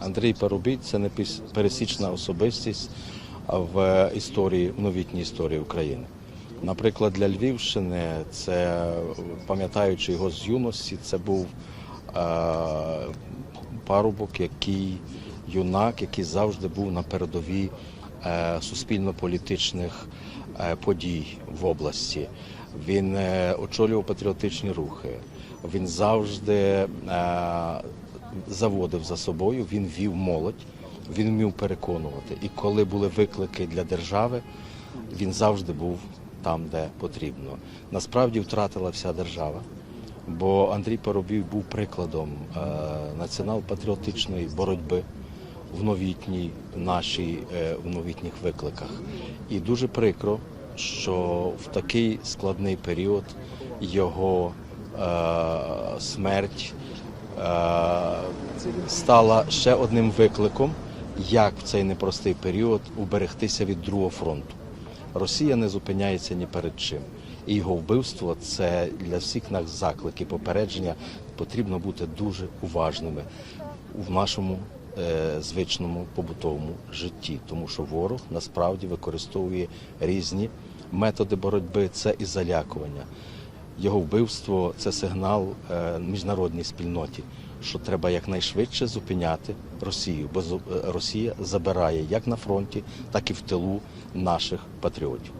Андрій Парубій це не пересічна особистість в історії, в новітній історії України. Наприклад, для Львівщини, це пам'ятаючи його з юності, це був е, парубок, який юнак, який завжди був на передовій е, суспільно-політичних е, подій в області. Він е, очолював патріотичні рухи. Він завжди е, заводив за собою, він вів молодь, він вмів переконувати. І коли були виклики для держави, він завжди був там, де потрібно. Насправді втратила вся держава, бо Андрій Парубій був прикладом е, націонал-патріотичної боротьби в новітній нашій е, в новітніх викликах. І дуже прикро, що в такий складний період його е, смерть стала ще одним викликом, як в цей непростий період уберегтися від другого фронту. Росія не зупиняється ні перед чим. І його вбивство це для всіх нас заклик і попередження. Потрібно бути дуже уважними в нашому е, звичному побутовому житті, тому що ворог насправді використовує різні методи боротьби. Це і залякування. Його вбивство це сигнал е, міжнародній спільноті, що треба якнайшвидше зупиняти Росію, бо е, Росія забирає як на фронті, так і в тилу наших патріотів.